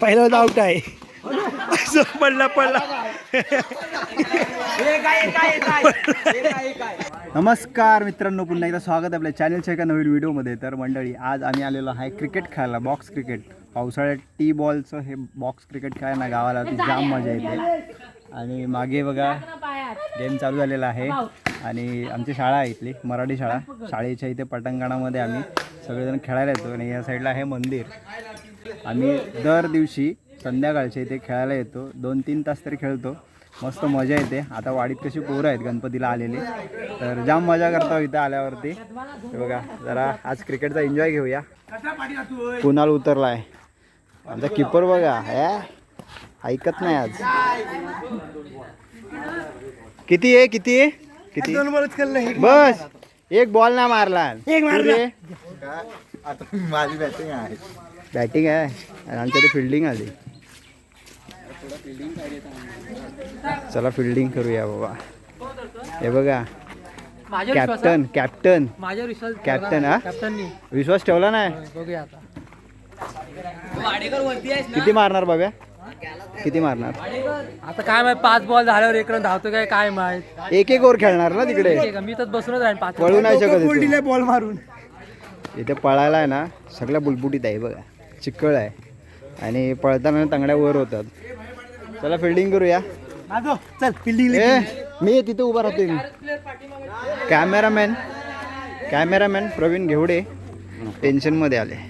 पहिला डाऊट आहे. पडला पडला नमस्कार मित्रांनो पुन्हा एकदा स्वागत आपल्या चॅनलच्या एका नवीन व्हिडिओमध्ये तर मंडळी आज आम्ही आलेलो आहे क्रिकेट खेळायला बॉक्स क्रिकेट पावसाळ्यात टी बॉलचं हे बॉक्स क्रिकेट खेळायला गावाला ती जाम मजा येते. आणि मागे बघा गेम चालू झालेला आहे. आणि आमची शाळा आहे इथली मराठी शाळा. शाळेच्या इथे पटांगणामध्ये आम्ही सगळेजण खेळायला येतो आणि या साईडला आहे मंदिर. आम्ही दर दिवशी संध्याकाळच्या इथे खेळायला येतो. दोन तीन तास तरी खेळतो. मस्त मजा येते. आता वाडीत कशी पोरं आहेत गणपतीला आलेली. तर जाम मजा करतो इथं आल्यावरती. बघा जरा आज क्रिकेटचा एन्जॉय घेऊया. कुणाल उतरला आहे आमचा किपर बघा. हे? ऐकत नाही आज. किती आहे किती आहे? किती? बस. एक बॉल ना मारला. एक आता माझी बॅटिंग आहे. बॅटिंग आहे. आणि आमच्याकडे फिल्डिंग आली. चला फिल्डिंग करूया बाबा. हे बघा. कॅप्टन कॅप्टन कॅप्टन हा? विश्वास ठेवला नाही? किती मारणार बाब्या? किती मारणार? आता काय माहीत पाच बॉल झाल्यावर एक रन धावतो काय काय माहीत. एक एक ओव्हर खेळणार ना तिकडे? ठीक आहे, मी तर बसूनच राहीन पाच पळू नाही शकत इथे. बॉल मारून. इथे पळायला आहे ना सगळ्या बुलबुटीत आहे बघा. चिक्कळ आहे. आणि पळताना तंगड्या वर होतात. चला फिल्डिंग करूया. चल फिल्डिंग ए मी तिथे उभा राहतोय कॅमेरामॅन कॅमेरामॅन प्रवीण घेवडे टेन्शनमध्ये आले.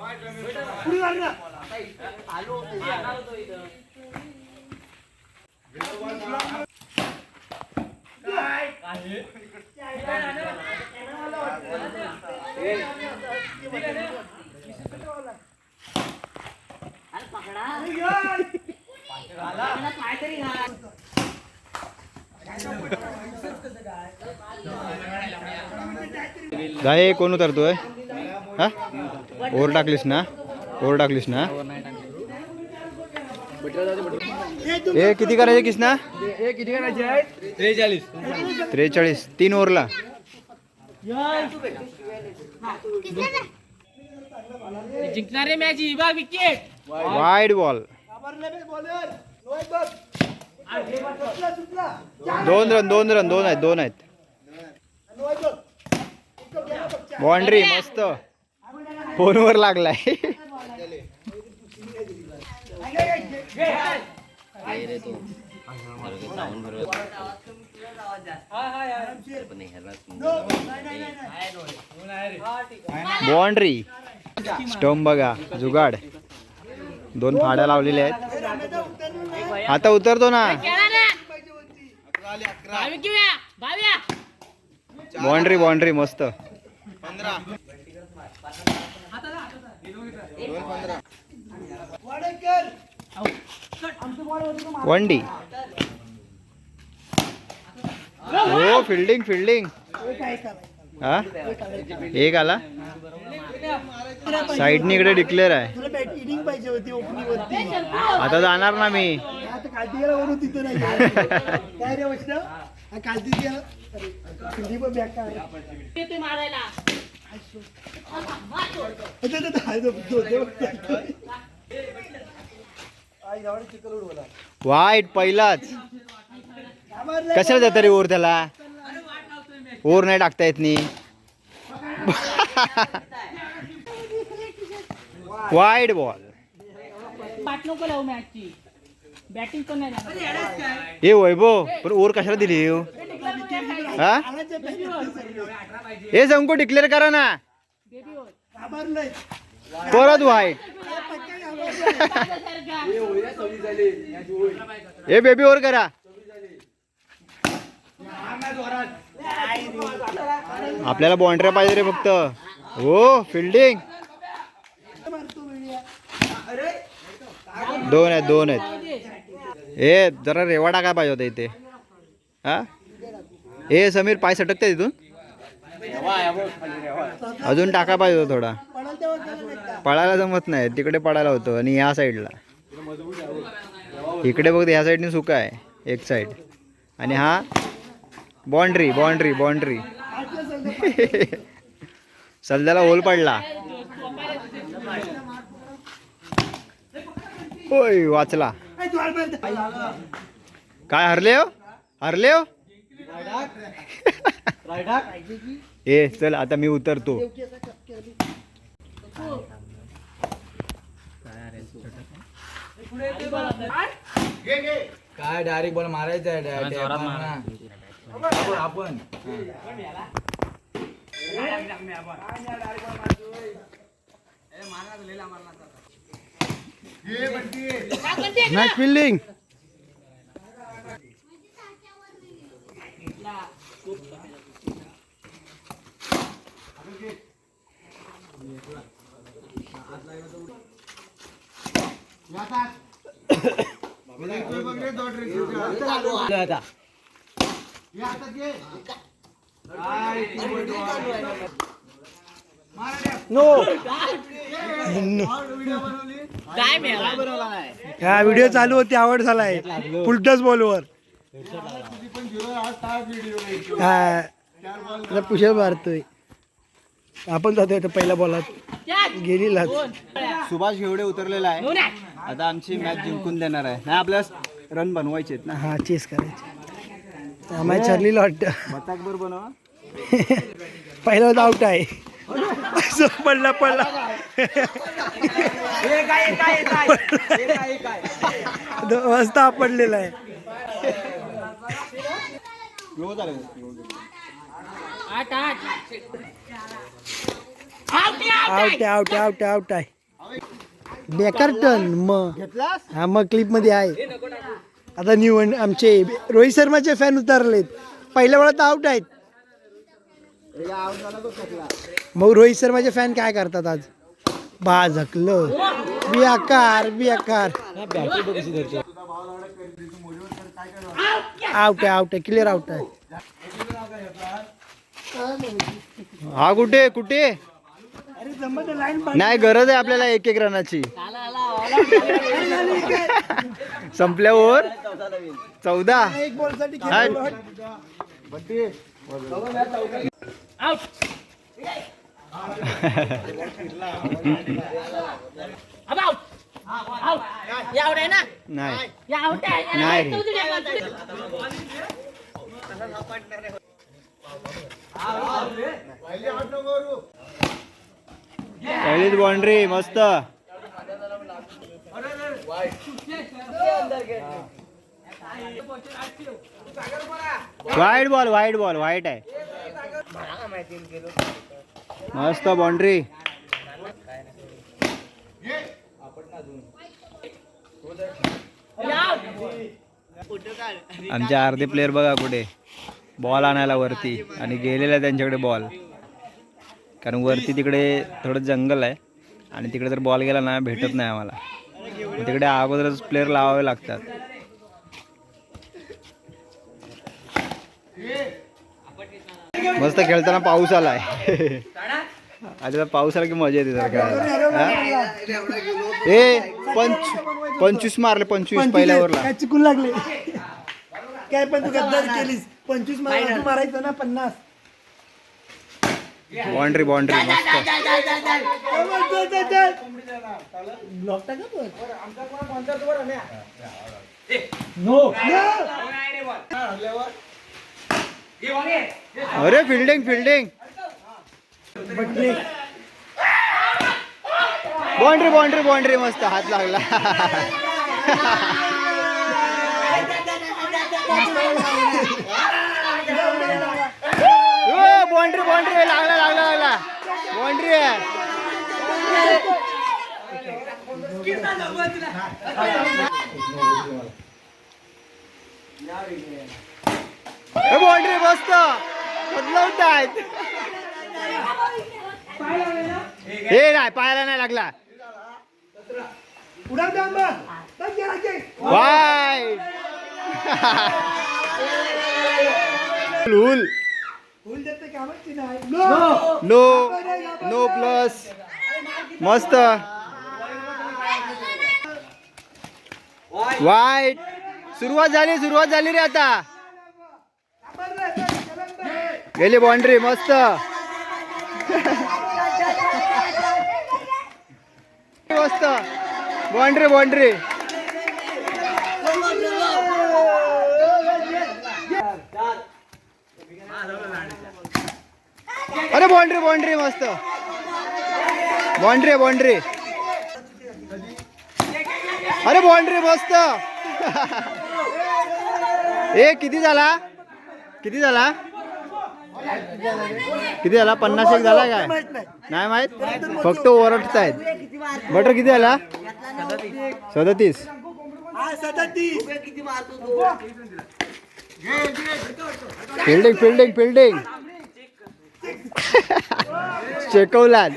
किती गाय कोण उतरतोय? हा? ओव्हर टाकलीस ना? ओव्हर टाकलीस ना? ए किती करायचे किस ना किती करायचे त्रेचाळीस. त्रेचाळीस तीन ओव्हरला जिंकणारे मॅच ही बघ विकेट. Wide ball. दोन रन दोन रन दोन आहेत दोन आहेत. बाउंड्री मस्त. फोनवर लागलाय. बाउंड्री. स्टंप बघा जुगाड. दोन फाड्या लावलेल्या आहेत. आता उतरतो ना. बाउंड्री बाउंड्री मस्त. वन डी. हो फिल्डिंग फिल्डिंग हा? एक आला? साईडनी इकडे डिक्लेअर आहे. तुला बॅटिंग पाहिजे होती ओपनिंग वरती. आता जाणार ना मी. आता वाईट पहिलाच. कशाला जाता रे ओर त्याला? ओर नाही टाकता येत नाही वाईड बॉल. हे वैभव पण ओर कशाला दिली हो? हे संकू डिक्लेअर करा ना. बेबी परत वाईट हे बेबी वर करा. आपल्याला बॉन्ड्रे पाहिजे रे फक्त. हो फिल्डिंग दोन आहेत दोन आहेत. हे जरा रेवा टाकाय पाहिजे होता इथे. हा? हे समीर पाय सटकते तिथून. अजून टाका पाहिजे होता थोडा? पळायला जमत नाही तिकडे पडायला होतं आणि ह्या साईडला इकडे बघ ह्या साईडने सुका आहे एक साईड आणि हा बाउंड्री बाउंड्री बाउंड्री सध्याला होल पडला. होय वाचला. काय हरले हो? हरले हो? ए चल आता मी उतरतो. काय डायरेक्ट बॉल मारायचा आहे आपण मॅच फिल्डिंग काय मिळाला? हा व्हिडिओ चालू होती आवड झालाय. फुलटच बॉलवर. हा. पुशल मारतोय. आपण जातोय आता पहिल्या बॉलात गेलीलाच. सुभाष एवढे उतरलेला आहे. आता आमची मॅच जिंकून देणार आहे. नाही आपल्याला रन बनवायचे आहेत ना? हा चेस करायचे. आम्हाला ठरलेलं वाटतं. बताकभर बनवा. पहिला आउट आहे. असं पडला पडला. वाजता पडलेला आहे. आठ आठ. आउट आहे आउट आहे आउट आहे आउट आहे बेकार टर्न मग हा मग क्लिपमध्ये आहे. आता निवड आमचे रोहित शर्माचे फॅन उतरलेत. पहिल्या वेळात आउट आहेत. मग रोहित शर्माचे फॅन काय करतात आज? बा झकलं बियाकार बियाकार आउट आहे आउट आहे. क्लिअर आउट आहे. हा कुठे? कुठे? नाही गरज आहे आपल्याला एक एक रनाची. संपल्यावर चौदा. नाही. या नाही out. रे. तू तुझ्या बाजूला. पहिलीच बाउंड्री मस्त. वाईट बॉल वाईट बॉल वाईट आहे. मस्त बाउंड्री आमचे अर्धे प्लेअर बघा कुठे. बॉल आणायला वरती आणि गेलेला आहे त्यांच्याकडे बॉल कारण वरती तिकडे थोडं जंगल आहे आणि तिकडे जर बॉल गेला ना भेटत नाही आम्हाला. तिकडे अगोदरच प्लेअर लावावे लागतात. मस्त खेळताना पाऊस आलाय. आता पाऊस आला की मजा येते जरा खेळायला. हा? ए पंच पंचवीस मारले पंचवीस पहिल्या ओव्हरला काय चुकून लागले? काय पण तू गद्दार केलीस. पंचवीस मारायचं ना पन्नास. बाउंड्री बाउंड्री अरे fielding fielding boundary boundary boundary मस्त हात लागला बाउंड्री बाउंड्री लागला लागला लागला. बाउंड्री आहे. बाउंड्री मस्त. बदलवतायत. हे नाही पायाला नाही लागला. वाय हुल नो नो प्लस मस्त. वाईट. सुरुवात झाली सुरुवात झाली रे आता. गेली बाउंड्री मस्त. मस्त. Boundary boundary. अरे बाउंड्री बाउंड्री मस्त. Boundary boundary. अरे बाउंड्री मस्त. ए किती झाला? किती झाला? किती झाला? पन्नास एक झाला काय? नाही माहीत. फक्त ओरडतायत. बटर किती झाला? सदतीस. फिल्डिंग फिल्डिंग फिल्डिंग शेकवलात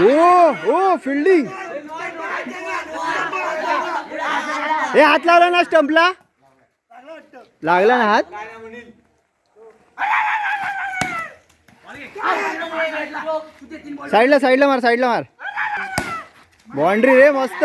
हो हो फिल्डिंग हे हात लावला ना स्टंपला? लागला ना हात? साईडला साईडला मार साईडला मार. बाउंड्री रे मस्त.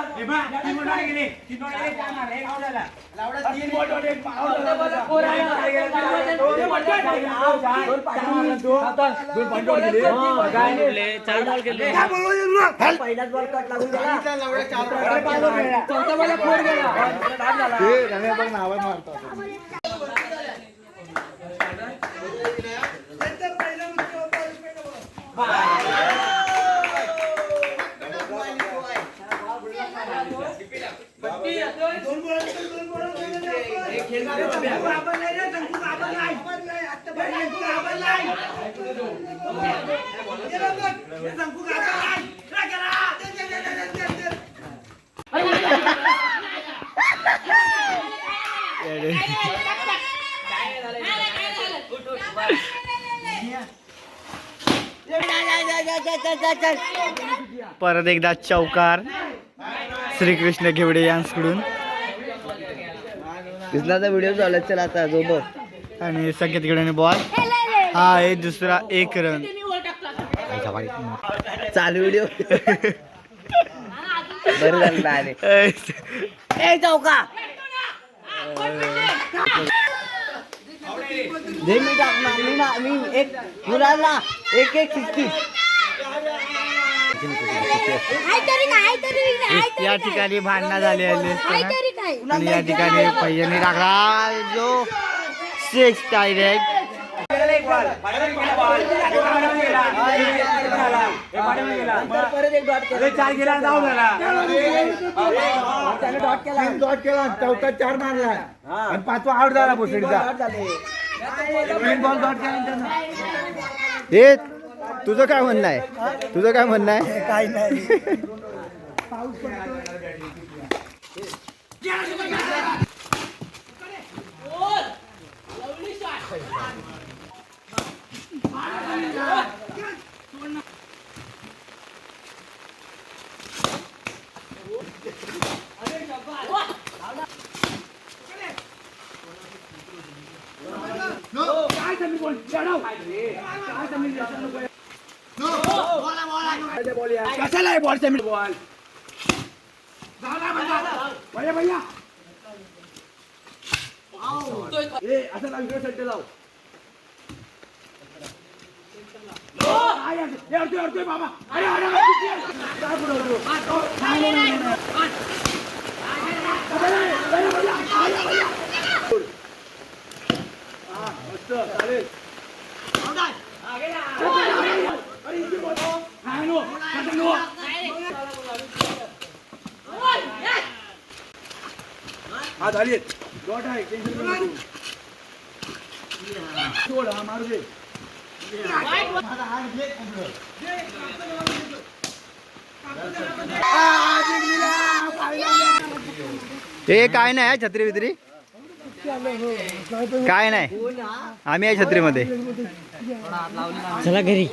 तर नाही. वाव! अरे बाउंड्री बाउंड्री मस्त कडक कडक एक बॉल अजून बाकी आहे परत एकदा चौकार. श्रीकृष्ण घेवडे यांकडून कृष्णाचा व्हिडिओ चालू चला आता जो बघ. आणि संकेतकडे बॉल हा आहे दुसरा एक रन. चालू व्हिडिओ बरं झालं आले ए चौका. दे मी टाकणार मी ना मी एक मुलाला एक एक सिक्स्टी या ठिकाणी भांडणं झाली. आणि या ठिकाणी पहिल्याने टाकला जो सिक्स डायरेक्ट परत एक डॉट केला चार गेला जाऊ त्याने डॉट केला डॉट केला चौथा चार मारला आणि पाचवा आउट झाला भोसडीचा तीन बॉल डॉट केला हे तुझं काय म्हणणं आहे तुझं काय म्हणणं आहे काही नाही No! Guys, everyone, shut up! ¡Ah, esto, dale! ¡Ah, ¡Ah, हा झाली डॉट आहे टेन्शन सोड हा मारू दे ते काय नाही छत्री बित्री? काय नाही. आम्ही आहे छत्रीमध्ये. चला घरी.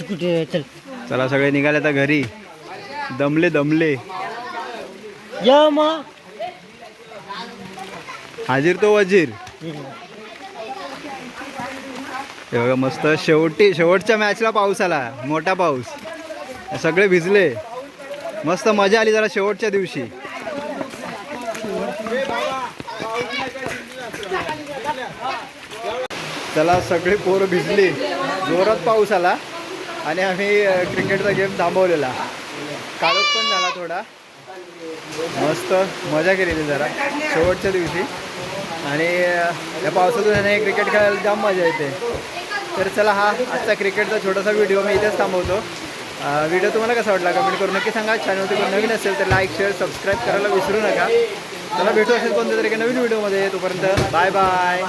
तू कुठे चल चला सगळे निघाले आता घरी. दमले दमले. या मग हाजीर तो वजीर. हे बघा मस्त शेवटी शेवटच्या मॅचला पाऊस आला. मोठा पाऊस. सगळे भिजले. मस्त मजा आली जरा शेवटच्या दिवशी. चला सगळे पोरं भिजली. जोरात पाऊस आला. आणि आम्ही क्रिकेटचा गेम थांबवलेला. काळोख पण झाला थोडा. मस्त मजा केलेली जरा शेवटच्या दिवशी. आणि या पावसातून क्रिकेट खेळायला जाम मजा येते. तर चला हा आजचा क्रिकेटचा छोटासा व्हिडिओ मी इथेच थांबवतो. व्हिडिओ तुम्हाला कसा वाटला कमेंट करून नक्की सांगा. चॅनलवरती कोण नवीन असेल तर लाईक शेअर सबस्क्राईब करायला विसरू नका. चला भेटू असेल कोणत्या तरी नवीन व्हिडिओमध्ये. तोपर्यंत बाय बाय.